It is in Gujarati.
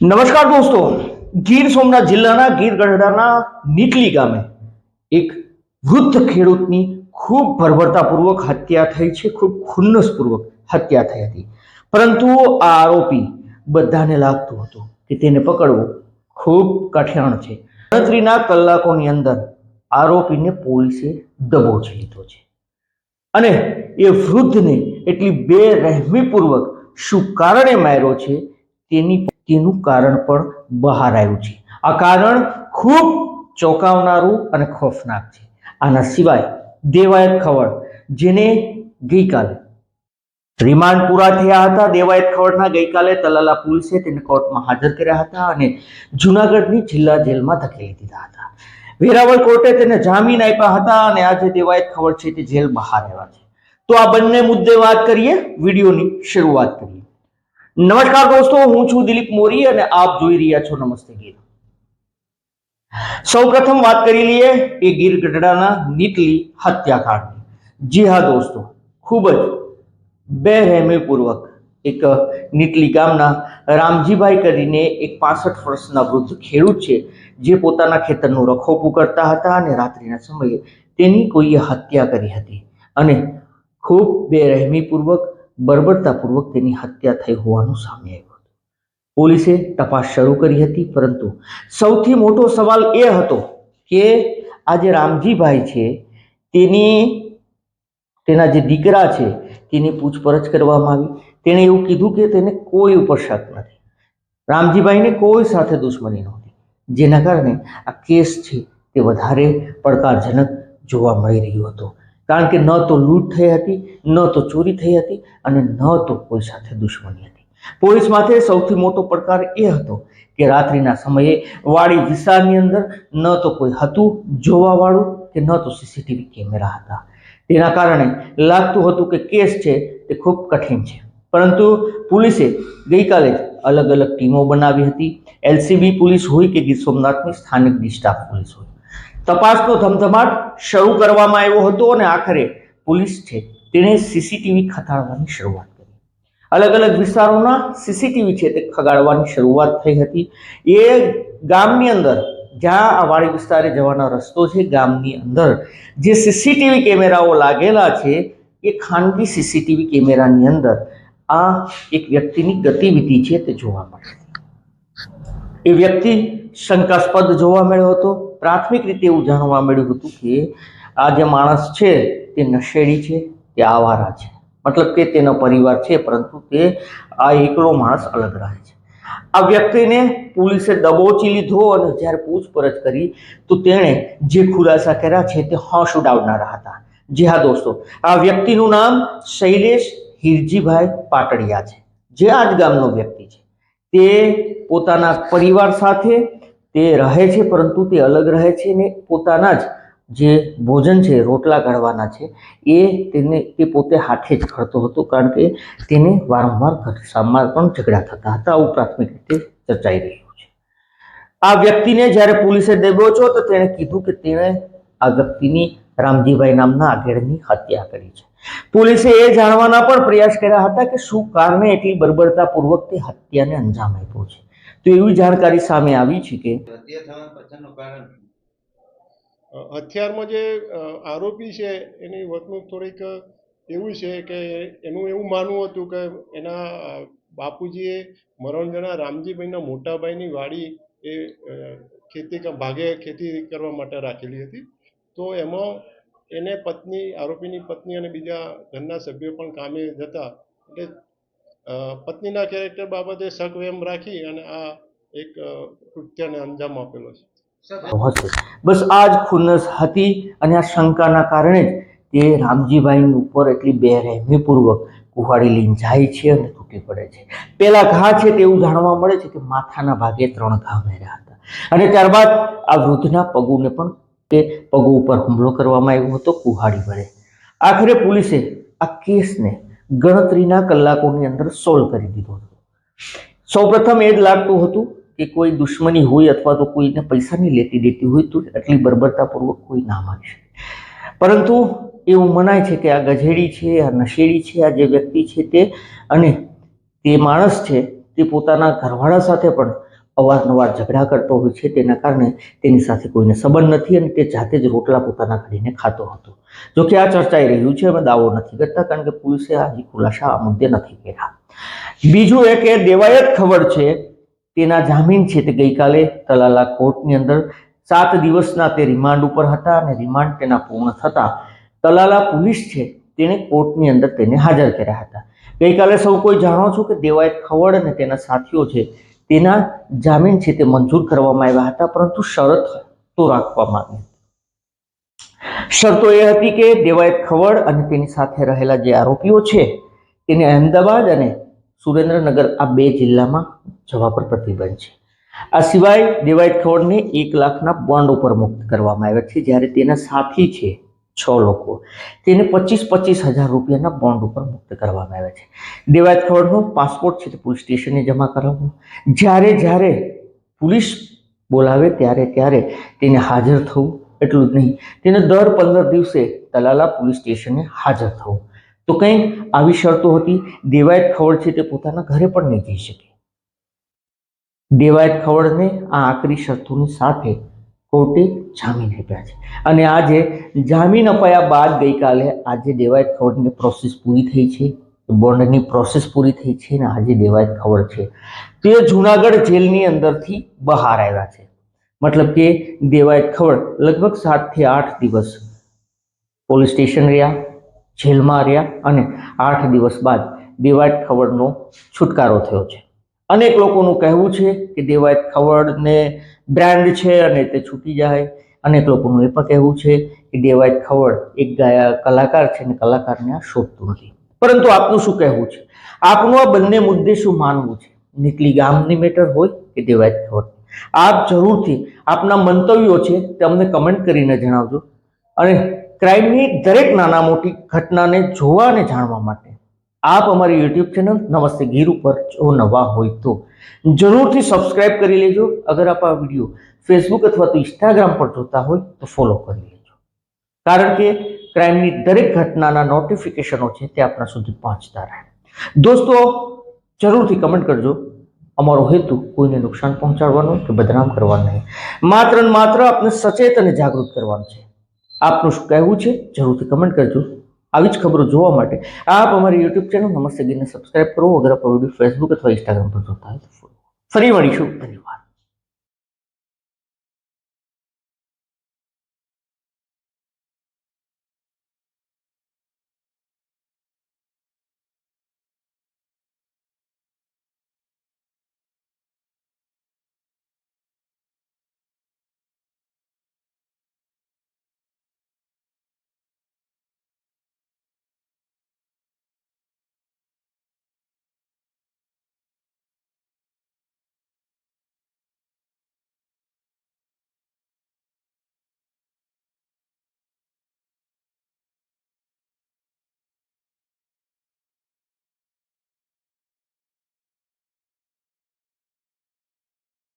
નમસ્કાર દોસ્તો, ગીર સોમનાથ જિલ્લાના ગીર ગઢડાના નીટલી ગામે એક વૃદ્ધ ખેડૂતની ખૂબ ભરભરતાપૂર્વક હત્યા થઈ છે, ખૂબ ખુન્નસપૂર્વક હત્યા થઈ હતી. પરંતુ આ આરોપી બધાને લાગતું હતું કે તેને પકડવું ખૂબ કઠિન છે. ગણતરીના કલાકોની અંદર આરોપીને પોલીસે દબોચી લીધો છે. અને એ વૃદ્ધને એટલી બેરહેમીપૂર્વક શું કારણે માર્યો છે તેની તેનું કારણ પણ બહાર આવ્યું છે. આ કારણ ખૂબ ચોંકાવનારું અને ખોફનાક છે. આના સિવાય દેવાયત ખવડ, જેને ગઈકાલે રિમાન્ડ પૂરા થયા હતા, દેવાયત ખવડના ગઈકાલે તલાલા પોલીસે તેને કોર્ટમાં હાજર કર્યા હતા અને જુનાગઢની જિલ્લા જેલમાં ધકેલી દીધા હતા. વેરાવળ કોર્ટે તેને જામીન આપ્યા હતા અને આજે દેવાયત ખવડ છે તે જેલ બહાર આવ્યા છે. તો આ બંને મુદ્દે વાત કરીએ, વિડીયોની શરૂઆત કરીએ. નમસ્કાર દોસ્તો, હું છું દિલીપ મોરી અને આપ જોઈ રહ્યા છો નમસ્તે ગીર સૌપ્રથમ વાત કરી લઈએ એ ગીર ગઢડાના નીટલી હત્યાકાંડની. જી હા દોસ્તો, ખૂબ જ બેરહેમીપૂર્વક એક નીટલી ગામના રામજીભાઈ કરીને એક પાસઠ વર્ષના વૃદ્ધ ખેડૂત છે, જે પોતાના ખેતરનું રખોપું કરતા હતા અને રાત્રિના સમયે તેની કોઈએ હત્યા કરી હતી. અને ખૂબ બેરહેમીપૂર્વક બર્બરતાપૂર્વક તેની હત્યા થઈ હોવાનું સામે આવ્યું હતું. પોલીસે તપાસ શરૂ કરી હતી, પરંતુ સૌથી મોટો સવાલ એ હતો કે આ જે રામજીભાઈ છે, તેની, તેના જે દીકરા છે, તેની પૂછપરછ કરવામાં આવી. તેણે એવું કીધું કે તેને કોઈ ઉપર શક નથી. રામજીભાઈને કોઈ સાથે દુશ્મની નહોતી. જેના કારણે આ કેસ છે તે વધારે પડકારજનક જોવા મળી રહ્યો હતો. કારણ કે ન તો લૂંટ થઈ હતી, ન તો ચોરી થઈ હતી અને ન તો કોઈ સાથે દુશ્મની હતી. પોલીસ માટે સૌથી મોટો પડકાર એ હતો કે રાત્રિના સમયે વાડી વિસ્તારની અંદર ન તો કોઈ હતું જોવાવાળું કે ન તો સીસીટીવી કેમેરા હતા. તેના કારણે લાગતું હતું કે કેસ છે તે ખૂબ કઠિન છે. પરંતુ પોલીસે ગઈકાલે જ અલગ અલગ ટીમો બનાવી હતી. એલસીબી પોલીસ હોય કે ગીર સોમનાથની સ્થાનિક ડિસ્ટાફ પોલીસ હોય. તપાસનો ધમધમાટ શરૂ કરવામાં આવ્યો હતો અને આખરે પોલીસ છે તેણે સીસીટીવી ખતાડવાની શરૂઆત કરી. અલગ અલગ વિસ્તારોના સીસીટીવી છે તે ખગાડવાની શરૂઆત થઈ હતી. એ ગામની અંદર, જ્યાં આ વાડી વિસ્તારે જવાનો રસ્તો છે, ગામની અંદર જે સીસીટીવી કેમેરાઓ લાગેલા છે, એ ખાનગી સીસીટીવી કેમેરાની અંદર આ એક વ્યક્તિની ગતિવિધિ છે તે જોવા મળે. એ વ્યક્તિ શંકાસ્પદ જોવા મળ્યો હતો. પ્રાથમિક રીતે એવું જાણવા મળ્યું હતું કે આ જે માણસ છે તે નશેડી છે, તે આવારા છે. મતલબ કે તેનો પરિવાર છે, પરંતુ તે આ એકલો માણસ અલગ રહે છે. આ વ્યક્તિને પોલીસે દબોચી લીધો અને જ્યારે પૂછપરછ કરી, તો તેણે જે ખુલાસા કર્યા છે તે હોશ ઉડાવનારા હતા. જી હા દોસ્તો, આ વ્યક્તિનું નામ શૈલેષ હિરજીભાઈ પાટડિયા છે. જે આ જ ગામનો વ્યક્તિ છે. તે પોતાના પરિવાર સાથે તે રહે છે, પરંતુ તે અલગ રહે છે ને પોતાના જ જે ભોજન છે, રોટલા ઘડવાના છે, એ તેને, તે પોતે હાથે જ ઘડતો હતો, કારણ કે તેને વારંવાર ઘર પણ ઝઘડા થતા હતા. આવું પ્રાથમિક રીતે ચર્ચાઈ રહ્યું છે. આ વ્યક્તિને જ્યારે પોલીસે દબોચ્યો તો તેણે કીધું કે તેણે આ વ્યક્તિની રામજીભાઈ નામના આગેડની હત્યા કરી છે. પોલીસે એ જાણવાના પણ પ્રયાસ કર્યા હતા કે શું કારણે એટલી બર્બરતાપૂર્વક તે હત્યાને અંજામ આપ્યો છે. તો એવી જાણકારી સામે આવી છે કે હથિયારમાં જે આરોપી છે એની વર્તણૂક થોડીક એવું છે કે એનું એવું માનવું હતું કે એના બાપુજીએ મરણ જણા રામજીભાઈના મોટાભાઈની વાડી એ ખેતી ભાગે ખેતી કરવા માટે રાખેલી હતી. તો એમાં એને પત્ની આરોપીની પત્ની અને બીજા ઘરના સભ્યો પણ કામે જતા એટલે પત્નીના કેરેક્ટર બાબતે સગવેમ વેમ રાખી અને આ એક કૃત્યને અંજામ આપેલો છે. બસ આ જ ખુન્નસ હતી અને આ શંકાના કારણે જ તે રામજીભાઈની ઉપર એટલી બેરહેમીપૂર્વક કુહાડી લઈને જાય છે અને તૂટી પડે છે. પેલા ઘા છે તેવું જાણવા મળે છે કે માથાના ભાગે ત્રણ ઘા મેર્યા હતા. અને ત્યારબાદ આ વૃદ્ધના પગુને પણ તે પગુ ઉપર હુમલો કરવામાં આવ્યો હતો, કુહાડી વડે. આખરે પોલીસે આ કેસને ગણતરીના કલાકોની અંદર સોલ્વ કરી દીધો હતો. સૌપ્રથમ એ જ લાગતું હતું કે કોઈ દુશ્મની હોય અથવા તો કોઈને પૈસાની લેતી દેતી હોય તો એટલી બર્બરતાપૂર્વક કોઈ ના શકે. પરંતુ એવું મનાય છે કે આ ગધેડી છે, આ નશેડી છે, આ જે વ્યક્તિ છે તે અને તે માણસ છે તે પોતાના ઘરવાળા સાથે પણ અવારનવાર ઝઘડા કરતો હોય છે, તેના કારણે તેની સાથે કોઈને સંબંધ નથી અને તે જાતે જ રોટલા પોતાના ઘડીને ખાતો હતો. જો કે આ ચર્ચાઈ રહ્યું છે અમે દાવો નથી કરતા, કારણ કે પોલીસે હજી ખુલાસા આ મુદ્દે નથી કર્યા. બીજું એ કે દેવાયત ખબર છે, તેના જામીન છે તે ગઈકાલે તલાલા કોર્ટની અંદર સાત દિવસના તે રિમાન્ડ ઉપર હતા અને રિમાન્ડ તેના પૂર્ણ થતા તલાલા પોલીસ છે તેણે કોર્ટની અંદર તેને હાજર કર્યા હતા. ગઈકાલે સૌ કોઈ જાણો છો કે દેવાયત ખવડ અને તેના સાથીઓ છે તેના જામીન છે તે મંજૂર કરવામાં આવ્યા હતા, પરંતુ શરત તો રાખવામાં આવી શરતો એ હતી કે દેવાયત ખવડ અને તેની સાથે રહેલા જે આરોપીઓ છે, તેને અહેમદાબાદ અને સુરેન્દ્રનગર આ બે જિલ્લામાં જવા પર પ્રતિબંધ છે. આ સિવાય દેવાયત ખવડને એક લાખના બોન્ડ ઉપર મુક્ત કરવામાં આવ્યા છે, જ્યારે તેના સાથી છે છ લોકો. તેને પચીસ પચીસ હજાર રૂપિયાના બોન્ડ ઉપર મુક્ત કરવામાં આવ્યા છે. દેવાયત ખવડનો પાસપોર્ટ છે તે પોલીસ સ્ટેશને જમા કરાવવો. જ્યારે જ્યારે પોલીસ બોલાવે ત્યારે ત્યારે તેને હાજર થવું એટલું જ નહીં. તેને દર પંદર દિવસે તલાલા પોલીસ સ્ટેશને હાજર થવું. તો કંઈક આવી શરતો હતી? દેવાયત ખવડ છે તે પોતાના ઘરે પણ નહીં જઈ શકે. દેવાયત ખવડને આ આકરી શરતોની સાથે કોર્ટે જામીન આપ્યા છે. અને આજે જામીન અપાયા બાદ ગઈકાલે આજે દેવાયત ખવડની પ્રોસેસ પૂરી થઈ છે. બોન્ડની પ્રોસેસ પૂરી થઈ છે અને આજે દેવાયત ખવડ છે. તે જુનાગઢ જેલની અંદરથી બહાર આવ્યા છે. મતલબ કે દેવાયત ખવડ લગભગ સાતથી આઠ દિવસ પોલીસ સ્ટેશન રહ્યા, જેલમાં રહ્યા અને આઠ દિવસ બાદ દેવાયત ખવડનો છુટકારો થયો છે. અનેક લોકોનું કહેવું છે કે દેવાયત ખવડને બ્રાન્ડ છે અને તે છૂટી જાય. અનેક લોકોનું એ પણ કહેવું છે કે દેવાયત ખવડ એક ગાયા કલાકાર છે અને કલાકારને આ શોભતું નથી. પરંતુ આપનું શું કહેવું છે? આપનું આ બંને મુદ્દે શું માનવું છે? નીકળી ગામની મેટર હોય કે દેવાયત ખવડ? આપ જરૂરથી આપના મંતવ્યો છે તે અમને કમેન્ટ કરીને જણાવજો. અને ક્રાઇમની દરેક નાના મોટી ઘટનાને જોવા અને જાણવા માટે આપ અમારી યુટ્યુબ ચેનલ નમસ્તે ગીર ઉપર જો નવા હોય તો જરૂરથી સબસ્ક્રાઇબ કરી લેજો. અગર આપ આ વીડિયો ફેસબુક અથવા તો ઇન્સ્ટાગ્રામ પર જોતા હોય તો ફોલો કરી લેજો. કારણ કે ક્રાઇમની દરેક ઘટનાના નોટિફિકેશનો છે તે આપણા સુધી પહોંચતા રહે. દોસ્તો, જરૂરથી કમેન્ટ કરજો. અમારો હેતુ કોઈને નુકસાન પહોંચાડવાનો કે બદનામ કરવાનો નહીં. માત્ર માત્ર આપને સચેત અને જાગૃત કરવાનું છે. આપનું શું કહેવું છે? જરૂરથી કમેન્ટ કરજો. આવી જ ખબરો જોવા માટે આપ અમારી યુટ્યુબ ચેનલ નમસ્તે ગીરને સબસ્ક્રાઇબ કરો. અગર આપણો વીડિયો ફેસબુક અથવા ઇન્સ્ટાગ્રામ પર જોતા હોય ફરી મળીશું.